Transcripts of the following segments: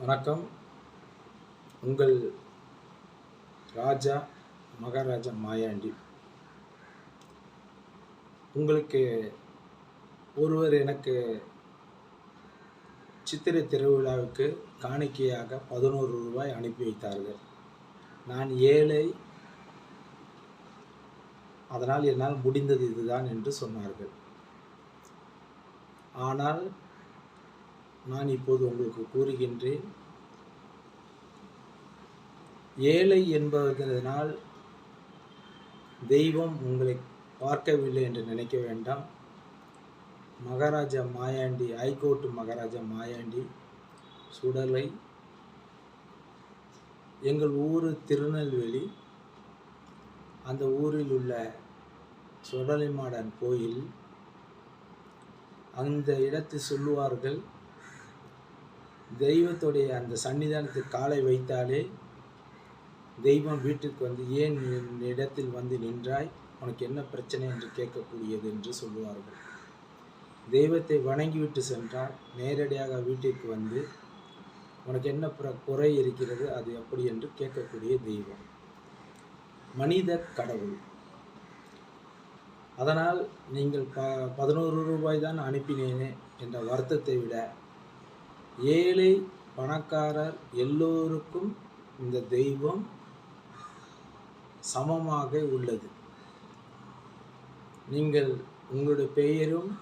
வணக்கம். உங்கள் ராஜா மகாராஜா மாயாண்டி. உங்களுக்கு ஒருவர் எனக்கு சித்திரை திருவிழாவுக்கு காணிக்கையாக பதினோரு ரூபாய் அனுப்பி வைத்தார்கள். நான் ஏழை. அதனால் என்னால் முடிந்தது இதுதான் என்று சொன்னார்கள். ஆனால் நான் இப்போது உங்களுக்கு கூறுகின்றேன். ஏழை என்பதனால் தெய்வம் உங்களை பார்க்கவில்லை என்று நினைக்க வேண்டாம். மகாராஜா மாயாண்டி ஹைகோர்ட் மகாராஜா மாயாண்டி சுடலை எங்கள் ஊர் திருநெல்வேலி அந்த ஊரில் உள்ள சுடலைமாடன் கோயில் அந்த இடத்தில் சொல்லுவார்கள் தெய்வத்துடைய அந்த சன்னிதானத்துக்கு காலை வைத்தாலே தெய்வம் வீட்டுக்கு வந்து ஏன் இடத்தில் வந்து நின்றாய்? உனக்கு என்ன பிரச்சனை என்று கேட்கக்கூடியது என்று சொல்லுவார்கள். தெய்வத்தை வணங்கிவிட்டு சென்றால் நேரடியாக வீட்டிற்கு வந்து உனக்கு என்ன புற குறை இருக்கிறது? அது எப்படி என்று கேட்கக்கூடிய தெய்வம். மனித கடவுள். அதனால் நீங்கள் ப பதினோரு ரூபாய் தான் அனுப்பினேனே என்ற வருத்தத்தை விட ஏழை பணக்காரர் எல்லோருக்கும் இந்த தெய்வம் சமமாக உள்ளது. நீங்கள் உங்களுடைய பெயரும்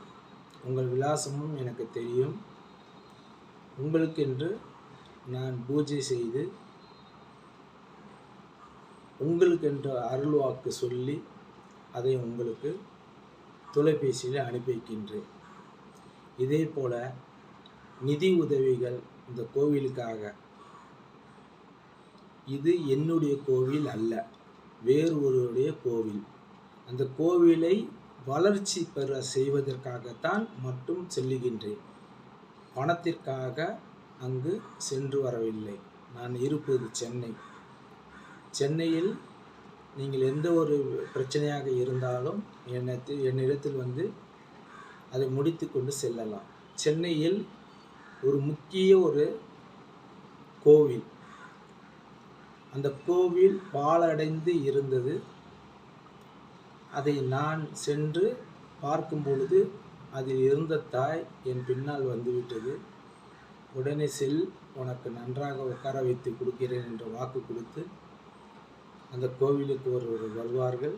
உங்கள் விலாசமும் எனக்கு தெரியும். உங்களுக்கென்று நான் பூஜை செய்து உங்களுக்கென்று அருள்வாக்கு சொல்லி அதை உங்களுக்கு தொலைபேசியில் அனுப்பி வைக்கின்றேன். இதே போல் நிதி உதவிகள் இந்த கோவிலுக்காக. இது என்னுடைய கோவில் அல்ல வேறு ஒருவருடைய கோவில். அந்த கோவிலை வளர்ச்சி பெற செய்வதற்காகத்தான் மட்டும் செல்லுகின்றேன். பணத்திற்காக அங்கு சென்று வரவில்லை. நான் இருப்பது சென்னை. சென்னையில் நீங்கள் எந்த ஒரு பிரச்சனையாக இருந்தாலும் என்னத்தில் என்னிடத்தில் வந்து அதை முடித்து கொண்டு செல்லலாம். சென்னையில் ஒரு முக்கிய ஒரு கோவில். அந்த கோவில் பாழடைந்து இருந்தது. அதை நான் சென்று பார்க்கும் பொழுது அதில் இருந்த தாய் என் பின்னால் வந்துவிட்டது உடனே செல் உனக்கு நன்றாக உட்கார வைத்து கொடுக்கிறேன் என்று வாக்கு கொடுத்து அந்த கோவிலுக்கு ஒருவர் வருவார்கள்.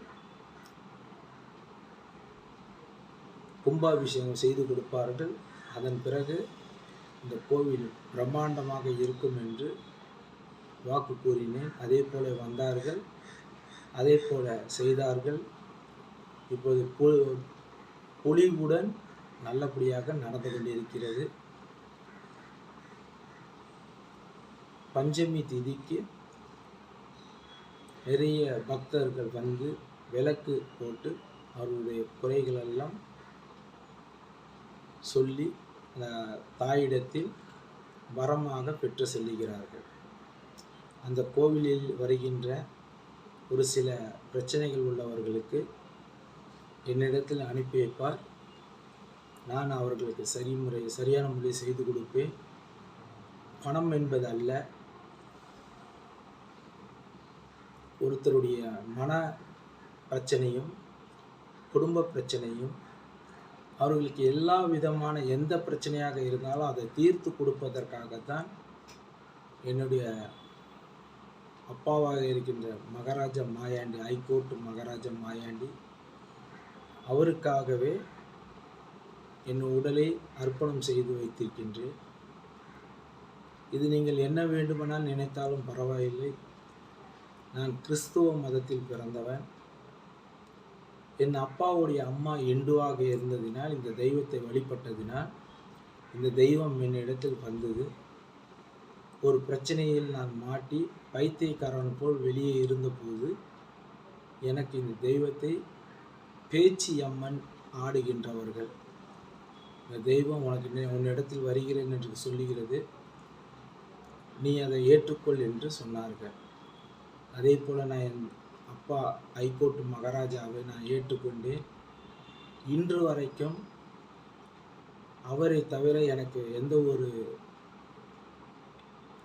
கும்பாபிஷேகம் செய்து கொடுப்பார்கள். அதன் பிறகு இந்த கோவில் பிரம்மாண்டமாக இருக்கும் என்று வாக்கு கூறினேன். அதே போல வந்தார்கள். அதே போல செய்தார்கள். இப்போது பொ பொலிவுடன் நல்லபடியாக நடந்து கொண்டிருக்கிறது. பஞ்சமி திதிக்கு நிறைய பக்தர்கள் வந்து விளக்கு போட்டு அவருடைய குறைகளெல்லாம் சொல்லி தாயிடத்தில் வரமாக பெற்று செல்லுகிறார்கள். அந்த கோவிலில் வருகின்ற ஒரு சில பிரச்சனைகள் உள்ளவர்களுக்கு என்னிடத்தில் அனுப்பி வைப்பார். நான் அவர்களுக்கு சரி முறை சரியான முறை செய்து கொடுப்பேன். பணம் என்பது அல்ல ஒருத்தருடைய மன பிரச்சனையும் குடும்ப பிரச்சனையும் அவர்களுக்கு எல்லா விதமான எந்த பிரச்சனையாக இருந்தாலும் அதை தீர்த்து கொடுப்பதற்காகத்தான் என்னுடைய அப்பாவாக இருக்கின்ற மகாராஜா மாயாண்டி ஹைகோர்ட் மகாராஜா மாயாண்டி அவருக்காகவே என் உடலை அர்ப்பணம் செய்து வைத்திருக்கின்றேன். இது நீங்கள் என்ன வேண்டுமென நினைத்தாலும் பரவாயில்லை. நான் கிறிஸ்துவ மதத்தில் பிறந்தவன். என் அப்பாவுடைய அம்மா எண்டுவாக இருந்ததினால் இந்த தெய்வத்தை வழிபட்டதினால் இந்த தெய்வம் என்னிடத்தில் வந்தது. ஒரு பிரச்சனையில் நான் மாட்டி பைத்தியக்காரன் போல் வெளியே இருந்தபோது எனக்கு இந்த தெய்வத்தை பேச்சி அம்மன் ஆடுகின்றவர்கள். இந்த தெய்வம் உனக்கு உன்னிடத்தில் வருகிறேன் என்று சொல்லுகிறது. நீ அதை ஏற்றுக்கொள் என்று சொன்னார்கள். அதே போல் நான் என் அப்பா ஹைகோர்ட் மகாராஜாவை நான் ஏற்றுக்கொண்டேன் இன்று வரைக்கும் அவரை தவிர எனக்கு எந்த ஒரு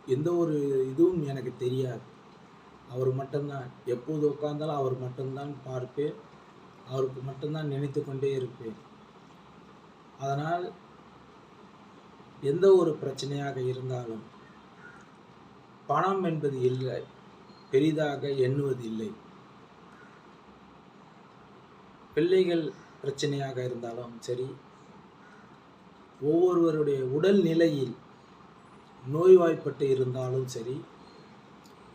எந்த ஒரு இதுவும் எனக்கு தெரியாது. அவர் மட்டும்தான் எப்போது உட்கார்ந்தாலும் அவர் மட்டும்தான் பார்ப்பேன் அவருக்கு மட்டும்தான் நினைத்து கொண்டே இருப்பேன். அதனால் எந்த ஒரு பிரச்சனையாக இருந்தாலும் பணம் என்பது இல்லை பெரிதாக எண்ணுவது இல்லை பிள்ளைகள் பிரச்சனையாக இருந்தாலும் சரி ஒவ்வொருவருடைய உடல் நிலையில் நோய்வாய்ப்பட்டு இருந்தாலும் சரி